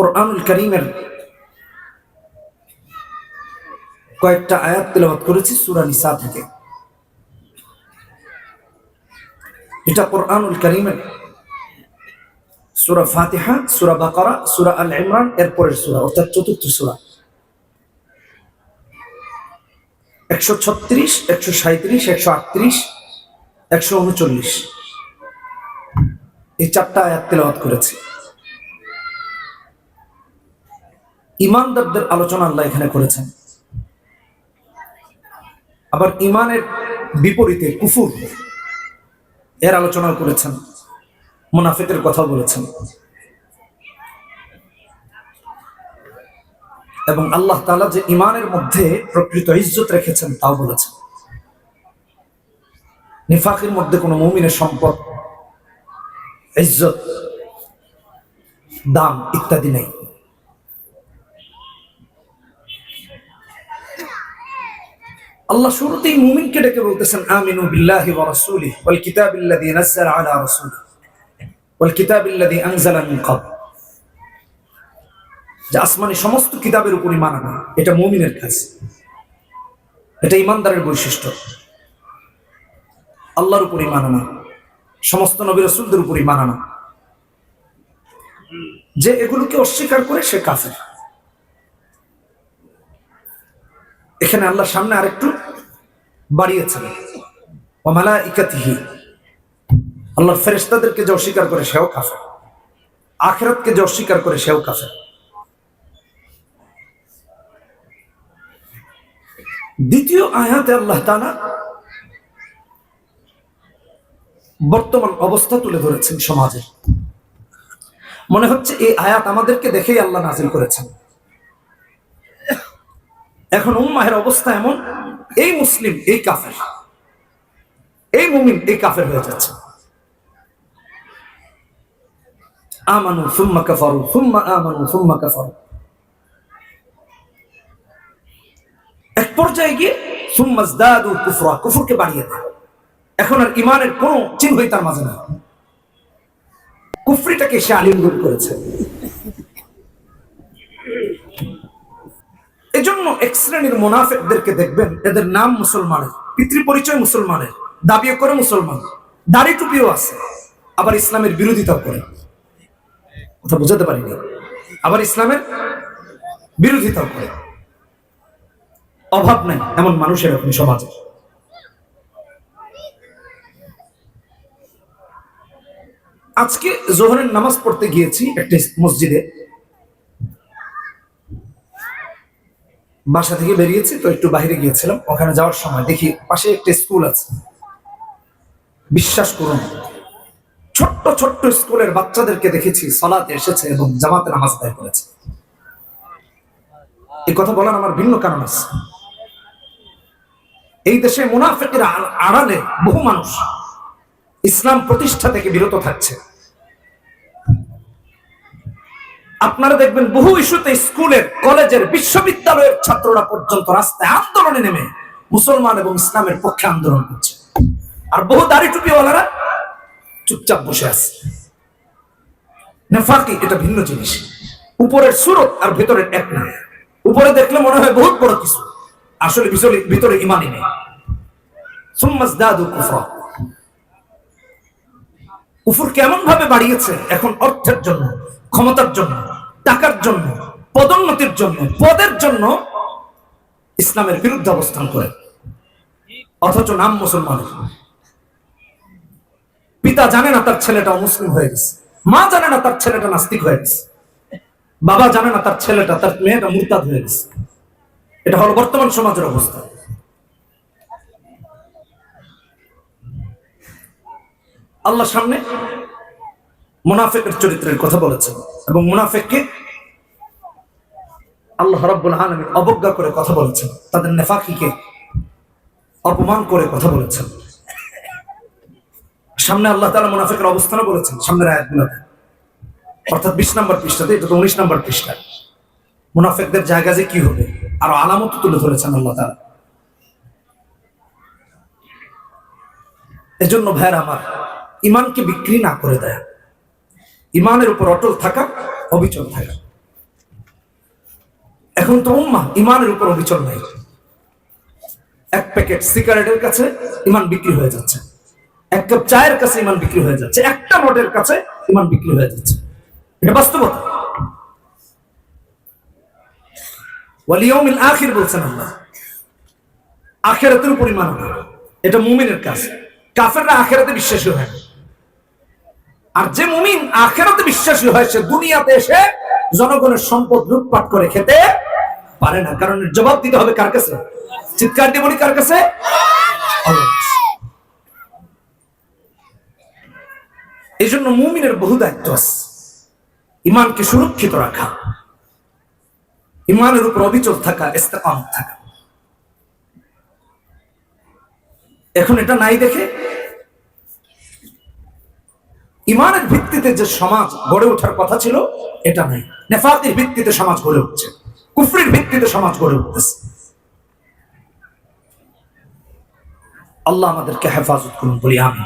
কোরআনুল করিমের কয়েকটা আয়াত তেলাওয়াত করেছি, সূরা নিসা থেকে। এটা কোরআনুল করিমের সূরা ফাতিহা, সূরা বাকারা, সূরা আল ইমরান, এরপরের সুরা, অর্থাৎ চতুর্থ সুরা। একশো ছত্রিশ, একশো সাঁত্রিশ একশো আটত্রিশ, একশো উনচল্লিশ। এই চারটা আয়াত তেলাওয়াত করেছি। ইমানদারদের আলোচনা আল্লাহ এখানে করেছেন। আবার ইমানের বিপরীতে কুফুর, এর আলোচনা করেছেন, মুনাফিকের কথা বলেছেন। এবং আল্লাহ তাআলা যে ইমানের মধ্যে প্রকৃত ইজ্জত রেখেছেন, তাও বলেছেন। নিফাকের মধ্যে কোনো মুমিনের সম্পদ, ইজ্জত, দাম ইত্যাদি নেই। আল্লাহ শুরুতেই মুমিনকে ডেকে বলতেছেন, আমিনু বিল্লাহি ওয়া রাসূলিহি ওয়াল কিতাবিল্লাযী নাযালা আলা রাসূলিহি ওয়াল কিতাবিল্লাযী আনজালা মিন ক্বাবল। যে আসমানি সমস্ত কিতাবের উপরই মানা না এটা মুমিনের কাজ। এটা ইমানদারের বৈশিষ্ট্য। আল্লাহর উপরই মানা না সমস্ত নবী রসুলদের উপরই মানা না যে এগুলোকে অস্বীকার করে সে কাফের। এখানে আল্লাহর সামনে আরেকটু বাড়িয়েছেন। ওমালা ইকাতিহি আল্লাহর ফেরেস্তাদেরকে যে অস্বীকার করে সেও কাফের। আখেরাতকে যে অস্বীকার করে সেও কাফের। দ্বিতীয় আয়াতে আল্লাহ তাআলা বর্তমান অবস্থা তুলে ধরেছেন সমাজে। মনে হচ্ছে এই আয়াত আমাদেরকে দেখেই আল্লাহ নাজিল করেছেন। এখন উম্মাহের অবস্থা এমন এই মুসলিম, এই কাফের। এই মুমিন, এই কাফের হয়ে যাচ্ছে। আমানু সুম্মা কাফারু, সুম্মা আমানু সুম্মা কাফারু। এক পর্যায়ে গিয়ে সুম্মাজদাদু কুফরা, কুফরকে বাড়িয়ে দেয়। এখন আর ইমানের কোন চিহ্নই তার মাঝে না কুফরিটাকে সে আলিঙ্গন করেছে এজন্য এক শ্রেণির মোনাফেকদেরকে দেখবেন, এদের নাম মুসলমানের পিতৃ পরিচয় মুসলমানের দাবিও করে মুসলমান দাড়ি টুপিও আছে। আবার ইসলামের বিরোধিতা করে। কথা বুঝাতে পারিনি। আবার ইসলামের বিরোধিতা করে। অভাব নাই এমন মানুষের এখন সমাজে। আজকে জোহরের নামাজ পড়তে গিয়েছি একটা মসজিদে। বাসা থেকে বেরিয়েছি, তো একটু বাইরে গিয়েছিলাম। ওখানে যাওয়ার সময় দেখি পাশে একটা স্কুল আছে। বিশ্বাস করুন, ছোট্ট ছোট্ট স্কুলের বাচ্চাদেরকে দেখেছি সলাতে এসেছে এবং জামাতে নামাজ আদায় করেছে। এই কথা বলার আমার ভিন্ন কারণ আছে। এই দেশে মুনাফেকের আড়ালে বহু মানুষ ইসলাম প্রতিষ্ঠা থেকে বিরত থাকছে। আপনারা দেখবেন বহু ইস্যুতে স্কুলের, কলেজের, বিশ্ববিদ্যালয়ের ছাত্ররা পর্যন্ত রাস্তায় আন্দোলনে নেমে মুসলমান এবং ইসলামের পক্ষে আন্দোলন করছে। আর বহু দাড়ি টুপিওয়ালারা চুপচাপ বসে আছে। নেফাকি, এটা ভিন্ন জিনিস। উপরের সুরত আর ভেতরের এক না। উপরে দেখলে মনে হয় বহুত বড় কিছু। আসলে ভিতরে ইমানই নেই। কুফুর। কেমন ভাবে বাড়িয়েছে এখন অর্থের জন্য? ক্ষমতার জন্য, টাকার জন্য, পদোন্নতির জন্য, পদের জন্য ইসলামের বিরুদ্ধে অবস্থান করে। অথচ নাম মুসলমানের। পিতা জানে না তার ছেলেটা মুসলিম হয়ে গেছে। মা জানে না তার ছেলেটা নাস্তিক হয়ে গেছে। বাবা জানে না তার ছেলেটা, তার মেয়েটা মুরতাদ হয়ে গেছে। এটা হলো বর্তমান সমাজের অবস্থা। আল্লাহ সামনে মুনাফেকের চরিত্রের কথা বলেছেন এবং মুনাফেককে আল্লাহ রাব্বুল আলামিন অবজ্ঞা করে কথা বলেছেন, তাদের নেফাকিকে অপমান করে কথা বলেছেন। সামনে আল্লাহ তাআলা মুনাফিকের অবস্থানও বলেছেন, সামনের আয়াতগুলোতে। অর্থাৎ বিশ নম্বর পৃষ্ঠাতে এটা তো উনিশ নম্বর পৃষ্ঠা। মুনাফেকদের জায়গা যে কি হবে? আরও আলামত তুলে ধরেছেন আল্লাহ তাআলা। এজন্য ভাইয়ের আমার ইমানকে বিক্রি না করে দেয়। ইমানের উপর অটল থাকা, অবিচল থাকা। এখন তো উম্মা ইমানের উপর অবিচল নাই। এক প্যাকেট সিগারেটের কাছে ইমান বিক্রি হয়ে যাচ্ছে। এক কাপ চায়ের কাছে ইমান বিক্রি হয়ে যাচ্ছে। একটা নোটের কাছে ইমান বিক্রি হয়ে যাচ্ছে। এটা বাস্তবতা। ওয়ালিয়মিল আখির বলছেন আল্লাহ। আখেরাতের উপর ইমান। এটা মুমিনের কাজ। কাফেররা আখেরাতে বিশ্বাসী হয়। আর যে মুমিন আখেরাতে বিশ্বাসী হয়, সে দুনিয়াতে এসে জনগণের সম্পদ লুটপাট করে খেতে পারে না। কারণ জবাব দিতে হবে কার কাছে? চিৎকার দিয়ে বলি কার কাছে। এই জন্য মুমিনের বহু দায়িত্ব আছে। ইমানকে সুরক্ষিত রাখা, ইমানের উপর অবিচল থাকা থাকা। এখন এটা নাই দেখে ইমানের ভিত্তিতে যে সমাজ গড়ে ওঠার কথা ছিল, এটা নাই নেফাতের ভিত্তিতে সমাজ গড়ে উঠছে। কুফরির ভিত্তিতে সমাজ গড়ে উঠতেছে। আল্লাহ আমাদেরকে হেফাজত করুন, বলি আমি